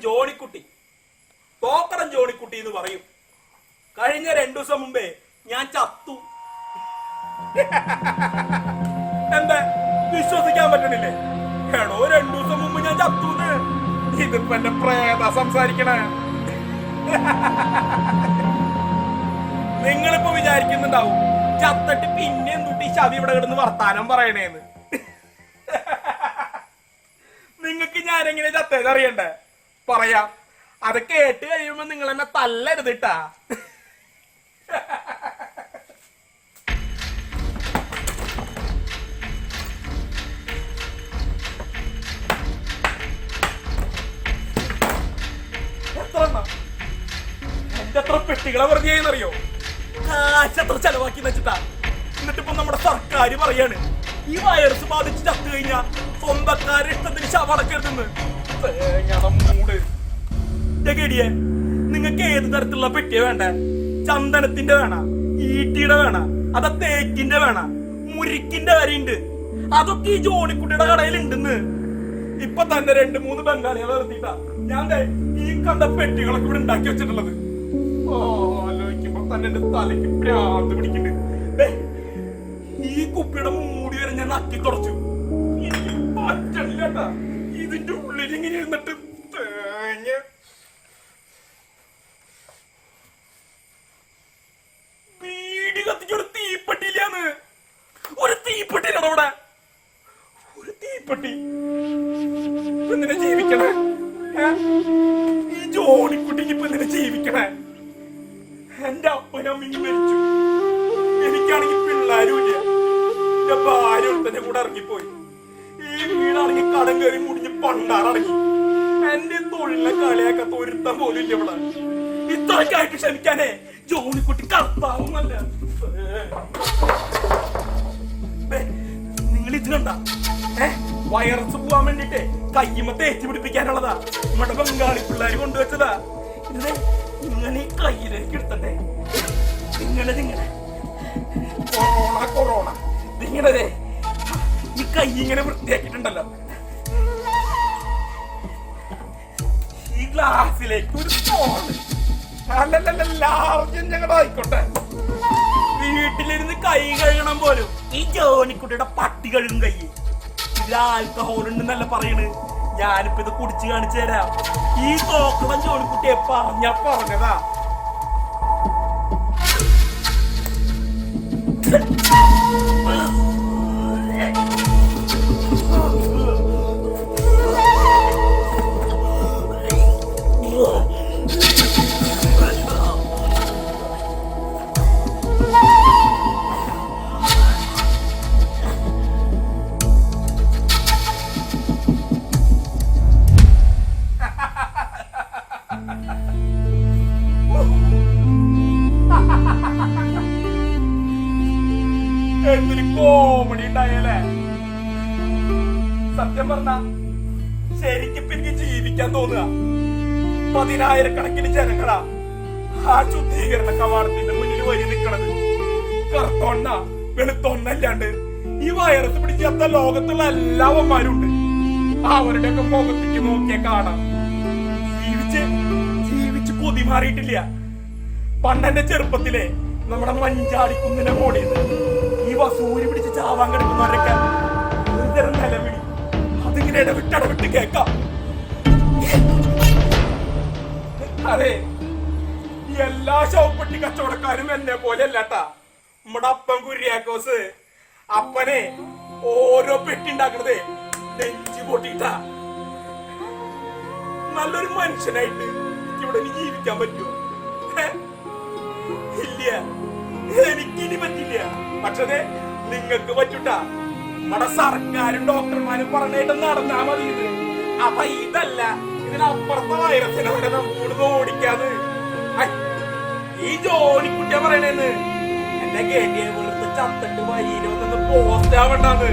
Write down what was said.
ജോണിക്കുട്ടി. തോക്കടം ജോണിക്കുട്ടി എന്ന് പറയും. കഴിഞ്ഞ രണ്ടു ദിവസം മുമ്പേ ഞാൻ ചത്തു. എന്താ? വിശ്വസിക്കാൻ പറ്റണില്ലേ? എടോ രണ്ടു ദിവസം മുമ്പ് ഞാൻ ചത്തു ഇതിപ്പോ എന്റെ പ്രേത സംസാരിക്കണേ. നിങ്ങളിപ്പോ വിചാരിക്കുന്നുണ്ടാവും ചത്തട്ട് പിന്നെ എന്തുട്ടി ചവി ഇവിടെ കിടന്ന് വർത്താനം പറയണേന്ന്. നിങ്ങൾക്ക് ഞാനെങ്ങനെ ചത്തേന്ന് അറിയണ്ടേ? പറയാം അത് കേട്ട് കഴിയുമ്പോ നിങ്ങൾ എന്നെ തല്ലരുതിട്ടാ? എന്റെ നമ്മുടെ സർക്കാർ പറയാണ് ഈ വൈറസ് ബാധിച്ച് ചത്തു കഴിഞ്ഞാൽ സ്വന്തക്കാരെ ഇഷ്ടത്തിന് ശവടക്കരുതെന്ന് നിങ്ങൾക്ക് ഏത് തരത്തിലുള്ള പെട്ടിയ വേണ്ട? ചന്ദനത്തിന്റെ വേണ ഈട്ടിയുടെ വേണ അതാ തേക്കിന്റെ വേണ മുരിക്കിന്റെ വരെയുണ്ട് അതൊക്കെ ഈ ജോണിക്കുട്ടിയുടെ കടയിലുണ്ടെന്ന്. ഇപ്പൊ തന്നെ രണ്ട് മൂന്ന് ബംഗാളികളെ നിർത്തിയിട്ടാ. ഞാൻ ഈ കണ്ട പെട്ടികളൊക്കെ ഇവിടെ ഉണ്ടാക്കി വെച്ചിട്ടുള്ളത്. ഓ ആലോചിക്കുമ്പോ തന്നെ എന്റെ തലയ്ക്ക് ഭ്രാന്ത് പിടിക്കുന്നുണ്ട്. ഈ കുപ്പിയുടെ മൂടി വരെ ഞാൻ നക്കി തുടച്ചു. എനിക്ക് പറ്റില്ല ഇതിന്റെ ഉള്ളിൽ ഇങ്ങനെ ഇരുന്നിട്ട് തേങ്ങ വീട് കത്തിക്ക് ഒരു തീപ്പെട്ടിയില്ലാന്ന് ഒരു തീപ്പെട്ടിയിലാണ് അവിടെ. ഒരു തീപ്പെട്ടി. എന്തിനാ ജീവിക്കണേ? ഈ ജോണിക്കുട്ടിക്ക് ഇപ്പൊ എന്തിനാ ജീവിക്കണേ? എന്റെ അപ്പനും അമ്മയും മരിച്ചു. എനിക്കാണെങ്കിൽ പിള്ളേരും ഇല്ല. എന്റെ ഭാര്യ തന്നെ കൂടെ ഇറങ്ങിപ്പോയി. ഈ വീടാണെങ്കിൽ കടം കയറി മുടിഞ്ഞ് പണ്ടാറടങ്ങി എന്റെ തൊഴിലെ കളിയാക്കാത്ത ഒരുത്തം പോലും ഇല്ല ഇവിടെ. ഇത്രയ്ക്കായിട്ട് ക്ഷമിക്കാനേ ജോണിക്കുട്ടി കർത്താവുന്നല്ല നിങ്ങൾ ഇത് കണ്ട? ഏ വൈറസ് പോവാൻ വേണ്ടിട്ട് കയ്യുമ്മ തേച്ച് പിടിപ്പിക്കാനുള്ളതാ. നമ്മുടെ ബംഗാളി പിള്ളേർ കൊണ്ടുവച്ചതാ. ഇത് ഇങ്ങനെ ഈ കയ്യിലേക്ക് എടുത്തണ്ടേ? നിങ്ങളെ നിങ്ങളെ കൊറോണ കൊറോണ. നിങ്ങളെ ഈ കൈ ഇങ്ങനെ വൃത്തിയാക്കിയിട്ടുണ്ടല്ലോ. ഞങ്ങളുടെ ആയിക്കോട്ടെ. വീട്ടിലിരുന്ന് കൈ കഴുകണം പോലും. ഈ ജോണിക്കുട്ടിയുടെ പട്ടി കഴുകും കൈ. ഇതിൽ ആൽക്കഹോൾ ഉണ്ടെന്നല്ല പറയണ്? ഞാനിപ്പോ ഇത് കുടിച്ചു കാണിച്ചു തരാം. ഈ തോക്കണം ജോണിക്കുട്ടിയെ പറഞ്ഞ പറഞ്ഞതാ. എന്തൊരു കോമഡി സത്യം പറഞ്ഞ ശരിക്കും പിന്നെ ജീവിക്കാൻ തോന്നുക. പതിനായിരക്കണക്കിന് ജനങ്ങളാ ആ ശുദ്ധീകരണ കവാടത്തിന്റെ മുന്നിൽ വരി നിൽക്കണത്. കറുത്തൊണ്ണ വെളുത്തൊണ്ണല്ലാണ്ട് ഈ വൈറസ് പിടിച്ചാത്ത ലോകത്തുള്ള എല്ലാവന്മാരുണ്ട്. അവരുടെയൊക്കെ മുഖത്തേക്ക് നോക്കിയ കാണാം. ജീവിച്ച് ജീവിച്ച് കൊതി മാറിയിട്ടില്ല. പണ്ടെന്റെ ചെറുപ്പത്തിലെ നമ്മുടെ മഞ്ചാടിക്കുന്നിനെ മോടി ഈ വസൂരി പിടിച്ച് ചാവാൻ കിടക്കുന്നവരൊക്കെ നിലവിളി. അതിങ്ങനെ ഇടവിട്ട് കേക്കാം അതെ എല്ലാ ശവപ്പെട്ടി കച്ചവടക്കാരും എന്നെ പോലെ അല്ലാട്ടാ നമ്മുടെ അപ്പൻ കുര്യാക്കോസ് അപ്പനെ ഓരോ പെട്ടി ഉണ്ടാക്കണതേ നെഞ്ചി പൊട്ടിട്ടാ. നല്ലൊരു മനുഷ്യനായിട്ട് ഇവിടെ ജീവിക്കാൻ പറ്റുമോ? ഇല്ല. എനിക്കിനി പറ്റില്ല. പക്ഷേ നിങ്ങൾക്ക് പറ്റൂട്ടാ. നമ്മുടെ സർക്കാരും ഡോക്ടർമാരും പറഞ്ഞിട്ട് നടന്നാ മതി അപ്പൊ ഇതല്ല. ഇതിനപ്പുറത്തെ വൈറസിനെ വരെ നമ്മോട് ഓടിക്കാതെ ഈ ജോലിക്കുട്ടിയാ പറയണേന്ന്. എന്നെ കേട്ടിയെ വെറുതെ ചത്തിട്ട് വരിയിലൊന്നും പോസ്റ്റ് ആവണ്ടാന്ന്.